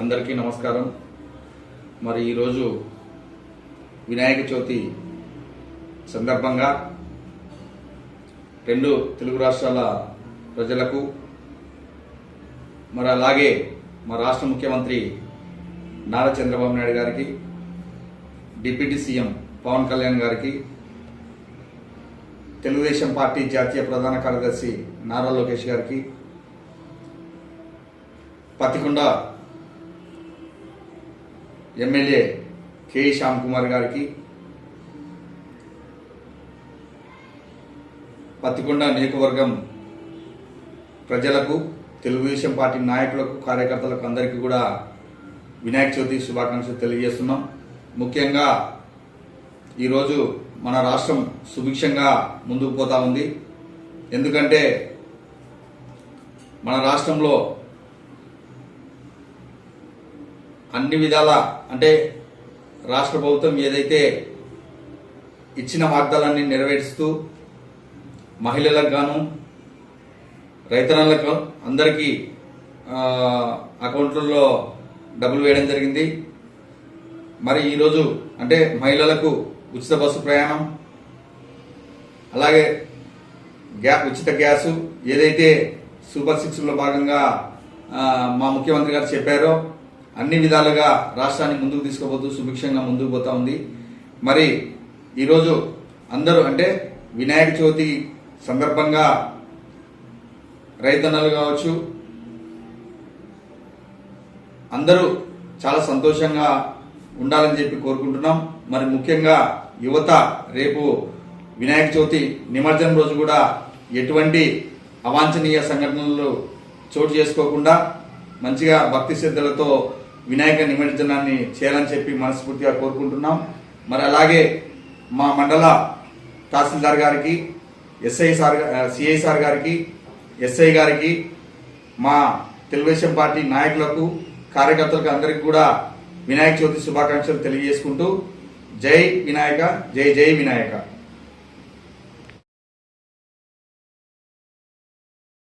అందరికీ నమస్కారం. మరి ఈరోజు వినాయక చవితి సందర్భంగా రెండు తెలుగు రాష్ట్రాల ప్రజలకు మరి అలాగే మా రాష్ట్ర ముఖ్యమంత్రి నారా చంద్రబాబు నాయుడు గారికి డిప్యూటీ సీఎం పవన్ కళ్యాణ్ గారికి తెలుగుదేశం పార్టీ జాతీయ ప్రధాన కార్యదర్శి నారా లోకేష్ గారికి పత్తికొండ ఎమ్మెల్యే కె. శ్యామ్ కుమార్ గారికి పత్తికొండ నియోజకవర్గం ప్రజలకు తెలుగుదేశం పార్టీ నాయకులకు కార్యకర్తలకు అందరికీ కూడా వినాయక చవితి శుభాకాంక్షలు తెలియజేస్తున్నాం. ముఖ్యంగా ఈరోజు మన రాష్ట్రం సుభిక్షంగా ముందుకు పోతా ఉంది. ఎందుకంటే మన రాష్ట్రంలో అన్ని విధాల అంటే రాష్ట్ర ప్రభుత్వం ఏదైతే ఇచ్చిన వాగ్దానాన్ని నెరవేరుస్తూ మహిళలకు గాను రైతన్నలకు అందరికీ అకౌంట్లలో డబ్బులు వేయడం జరిగింది. మరి ఈరోజు అంటే మహిళలకు ఉచిత బస్సు ప్రయాణం అలాగే గ్యా ఉచిత గ్యాసు ఏదైతే సూపర్ సిక్స్లో భాగంగా మా ముఖ్యమంత్రి గారు చెప్పారో అన్ని విధాలుగా రాష్ట్రాన్ని ముందుకు తీసుకుపోతూ సుభిక్షంగా ముందుకు పోతా ఉంది. మరి ఈరోజు అందరూ అంటే వినాయక చవితి సందర్భంగా రైతన్నలు కావచ్చు అందరూ చాలా సంతోషంగా ఉండాలని చెప్పి కోరుకుంటున్నాం. మరి ముఖ్యంగా యువత రేపు వినాయక చవితి నిమజ్జనం రోజు కూడా ఎటువంటి అవాంఛనీయ సంఘటనలు చోటు చేసుకోకుండా మంచిగా భక్తి శ్రద్ధలతో వినాయక నిమజ్జనాన్ని చేయాలని చెప్పి మనస్ఫూర్తిగా కోరుకుంటున్నాం. మరి అలాగే మా మండల తహసీల్దార్ గారికి ఎస్ఐ సార్ సిఐ సార్ గారికి ఎస్ఐ గారికి మా తెలుగుదేశం పార్టీ నాయకులకు కార్యకర్తలకు అందరికీ కూడా వినాయక చవితి శుభాకాంక్షలు తెలియజేసుకుంటూ జై వినాయక జై జై వినాయక.